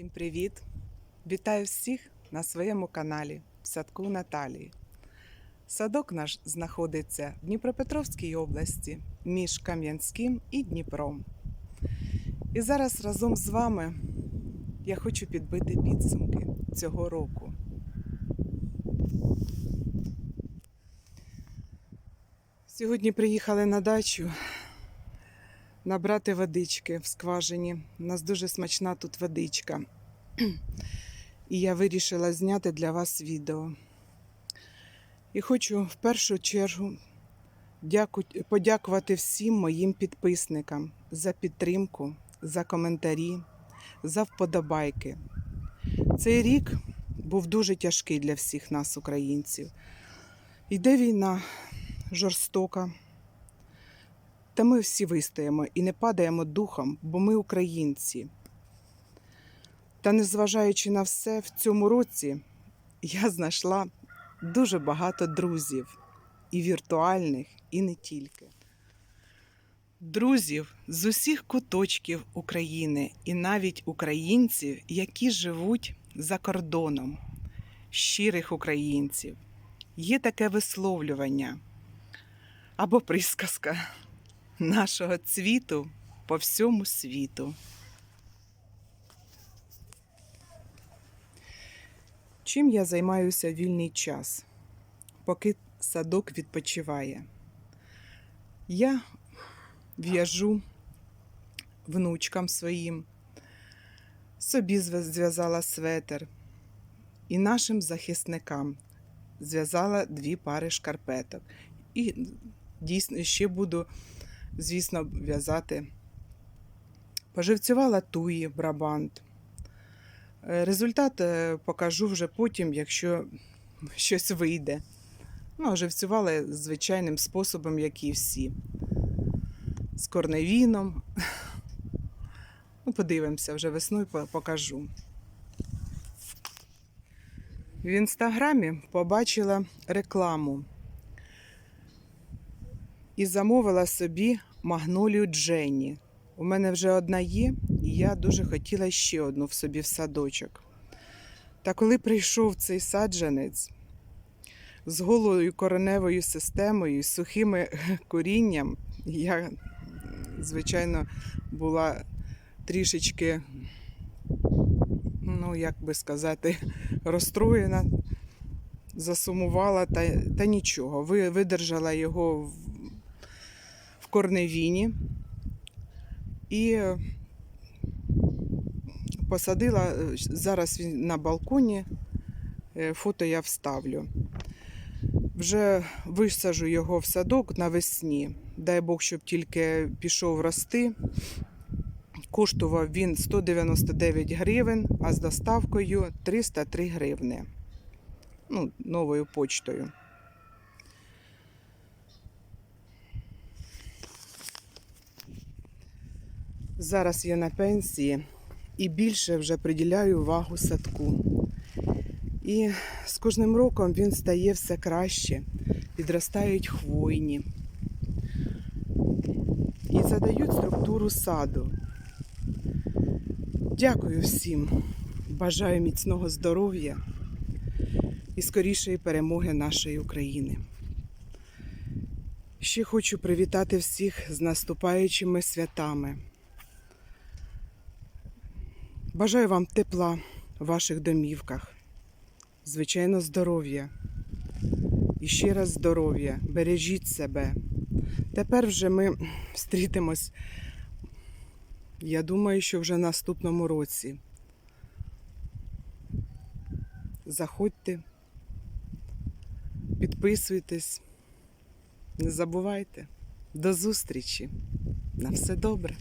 Всім привіт! Вітаю всіх на своєму каналі садку Наталії. Садок наш знаходиться в Дніпропетровській області між Кам'янським і Дніпром. І зараз разом з вами я хочу підбити підсумки цього року. Сьогодні приїхали на дачу набрати водички в скважині. У нас дуже смачна тут водичка. І я вирішила зняти для вас відео. І хочу в першу чергу дяку- подякувати всім моїм підписникам за підтримку, за коментарі, за вподобайки. Цей рік був дуже тяжкий для всіх нас, українців. Йде війна жорстока. Та ми всі вистоїмо і не падаємо духом, бо ми українці. Та незважаючи на все, в цьому році я знайшла дуже багато друзів, і віртуальних, і не тільки. Друзів з усіх куточків України і навіть українців, які живуть за кордоном, щирих українців. Є таке висловлювання або присказка нашого цвіту по всьому світу. Чим я займаюся в вільний час, поки садок відпочиває? Я в'яжу внучкам своїм, собі зв'язала светер і нашим захисникам зв'язала дві пари шкарпеток. І дійсно ще буду, звісно, в'язати. Поживцювала туї, брабант. Е, Результат е, покажу вже потім, якщо щось вийде. Ну, живцювала звичайним способом, як і всі. З корневіном. Ну, подивимося, вже весною по- покажу. В інстаграмі побачила рекламу і замовила собі магнолію Дженні. У мене вже одна є, і я дуже хотіла ще одну в собі в садочок. Та коли прийшов цей саджанець з голою кореневою системою і сухими корінням, я, звичайно, була трішечки, ну, як би сказати, розстроєна, засумувала, та, та нічого. Видержала його корневіні і посадила. Зараз він на балконі. е, Фото я вставлю. Вже висаджу його в садок навесні. Дай Бог, щоб тільки пішов рости. Коштував він 199 гривень, а з доставкою 303 гривни. Ну, новою почтою. Зараз я на пенсії і більше вже приділяю увагу садку. І з кожним роком він стає все краще, підростають хвойні і задають структуру саду. Дякую всім. Бажаю міцного здоров'я і скорішої перемоги нашої України. Ще хочу привітати всіх з наступаючими святами. Бажаю вам тепла в ваших домівках, звичайно, здоров'я. І ще раз здоров'я, бережіть себе. Тепер вже ми зустрітимось, я думаю, що вже в наступному році. Заходьте, підписуйтесь, не забувайте. До зустрічі. На все добре.